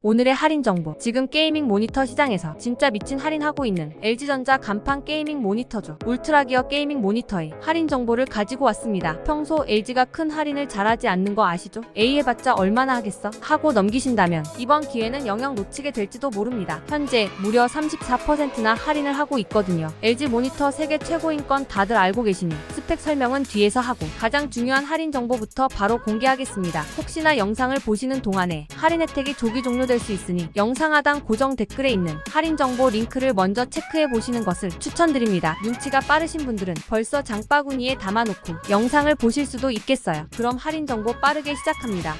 오늘의 할인 정보. 지금 게이밍 모니터 시장에서 진짜 미친 할인하고 있는 LG전자 간판 게이밍 모니터죠. 울트라기어 게이밍 모니터의 할인 정보를 가지고 왔습니다. 평소 LG가 큰 할인을 잘하지 않는 거 아시죠? A 해봤자 얼마나 하겠어? 하고 넘기신다면 이번 기회는 영영 놓치게 될지도 모릅니다. 현재 무려 34%나 할인을 하고 있거든요. LG 모니터 세계 최고인 건 다들 알고 계시니 스펙 설명은 뒤에서 하고 가장 중요한 할인 정보부터 바로 공개하겠습니다. 혹시나 영상을 보시는 동안에 할인 혜택이 조기 종료 될 수 있으니 영상 하단 고정 댓글에 있는 할인 정보 링크를 먼저 체크해 보시는 것을 추천드립니다. 눈치가 빠르신 분들은 벌써 장바구니에 담아놓고 영상을 보실 수도 있겠어요. 그럼 할인 정보 빠르게 시작합니다.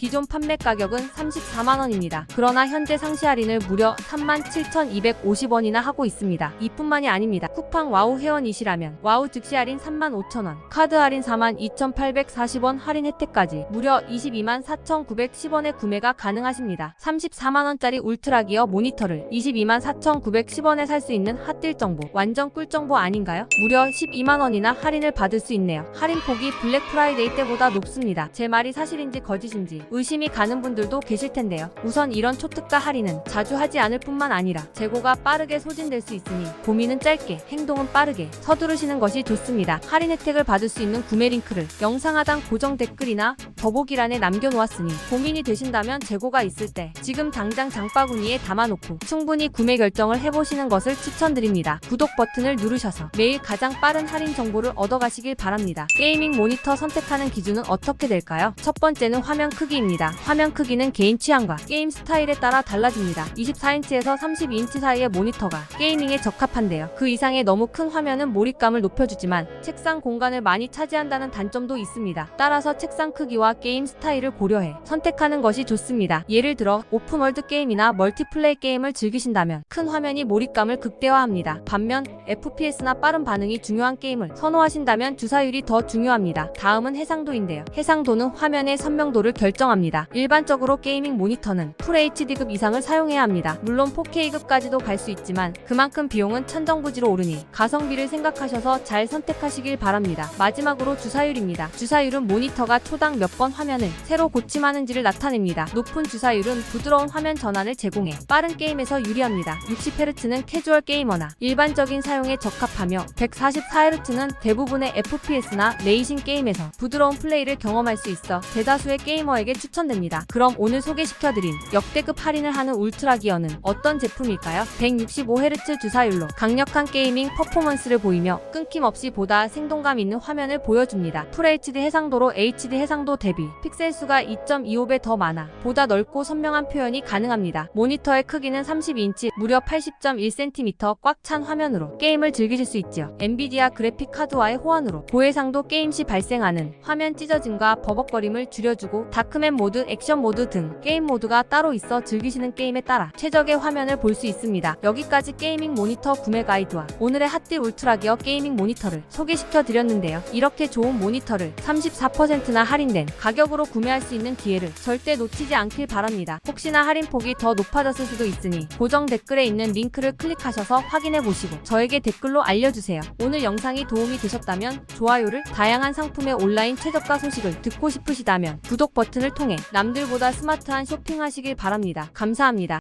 기존 판매 가격은 34만원입니다. 그러나 현재 상시 할인을 무려 37,250원이나 하고 있습니다. 이뿐만이 아닙니다. 쿠팡 와우 회원이시라면 와우 즉시 할인 35,000원, 카드 할인 42,840원 할인 혜택까지 무려 22만 4,910원에 구매가 가능하십니다. 34만원짜리 울트라 기어 모니터를 22만 4,910원에 살 수 있는 핫딜 정보 완전 꿀 정보 아닌가요? 무려 12만원이나 할인을 받을 수 있네요. 할인 폭이 블랙 프라이데이 때보다 높습니다. 제 말이 사실인지 거짓인지 의심이 가는 분들도 계실 텐데요. 우선 이런 초특가 할인은 자주 하지 않을 뿐만 아니라 재고가 빠르게 소진될 수 있으니 고민은 짧게 행동은 빠르게 서두르시는 것이 좋습니다. 할인 혜택을 받을 수 있는 구매 링크를 영상 하단 고정 댓글이나 더보기란에 남겨놓았으니 고민이 되신다면 재고가 있을 때 지금 당장 장바구니에 담아놓고 충분히 구매 결정을 해보시는 것을 추천드립니다. 구독 버튼을 누르셔서 매일 가장 빠른 할인 정보를 얻어가시길 바랍니다. 게이밍 모니터 선택하는 기준은 어떻게 될까요? 첫 번째는 화면 크기 입니다. 화면 크기는 개인 취향과 게임 스타일에 따라 달라집니다. 24인치에서 32인치 사이의 모니터가 게이밍에 적합한데요. 그 이상의 너무 큰 화면은 몰입감을 높여주지만 책상 공간을 많이 차지한다는 단점도 있습니다. 따라서 책상 크기와 게임 스타일을 고려해 선택하는 것이 좋습니다. 예를 들어 오픈월드 게임이나 멀티플레이 게임을 즐기신다면 큰 화면이 몰입감을 극대화합니다. 반면 FPS나 빠른 반응이 중요한 게임을 선호하신다면 주사율이 더 중요합니다. 다음은 해상도인데요. 해상도는 화면의 선명도를 결정 합니다. 일반적으로 게이밍 모니터는 풀 HD급 이상을 사용해야 합니다. 물론 4K급까지도 갈 수 있지만 그만큼 비용은 천정부지로 오르니 가성비를 생각하셔서 잘 선택하시길 바랍니다. 마지막으로 주사율입니다. 주사율은 모니터가 초당 몇 번 화면을 새로 고침하는지를 나타냅니다. 높은 주사율은 부드러운 화면 전환을 제공해 빠른 게임에서 유리합니다. 60Hz는 캐주얼 게이머나 일반적인 사용에 적합하며 144Hz는 대부분의 FPS나 레이싱 게임에서 부드러운 플레이를 경험할 수 있어 대다수의 게이머에게 추천됩니다. 그럼 오늘 소개시켜드린 역대급 할인을 하는 울트라 기어는 어떤 제품일까요? 165Hz 주사율로 강력한 게이밍 퍼포먼스를 보이며 끊김없이 보다 생동감 있는 화면을 보여줍니다. FHD 해상도로 HD 해상도 대비 픽셀 수가 2.25배 더 많아 보다 넓고 선명한 표현이 가능합니다. 모니터의 크기는 32인치 무려 80.1cm 꽉 찬 화면으로 게임을 즐기실 수 있지요. 엔비디아 그래픽 카드와의 호환으로 고해상도 게임 시 발생하는 화면 찢어짐과 버벅거림을 줄여주고 다크맨 모드, 액션 모드 등 게임 모드가 따로 있어 즐기시는 게임에 따라 최적의 화면을 볼 수 있습니다. 여기까지 게이밍 모니터 구매 가이드와 오늘의 핫딜 울트라 기어 게이밍 모니터를 소개시켜 드렸는데요. 이렇게 좋은 모니터를 34%나 할인된 가격으로 구매할 수 있는 기회를 절대 놓치지 않길 바랍니다. 혹시나 할인 폭이 더 높아졌을 수도 있으니 고정 댓글에 있는 링크를 클릭하셔서 확인해 보시고 저에게 댓글로 알려주세요. 오늘 영상이 도움이 되셨다면 좋아요를 다양한 상품의 온라인 최저가 소식을 듣고 싶으시다면 구독 버튼을 통해 남들보다 스마트한 쇼핑하시길 바랍니다. 감사합니다.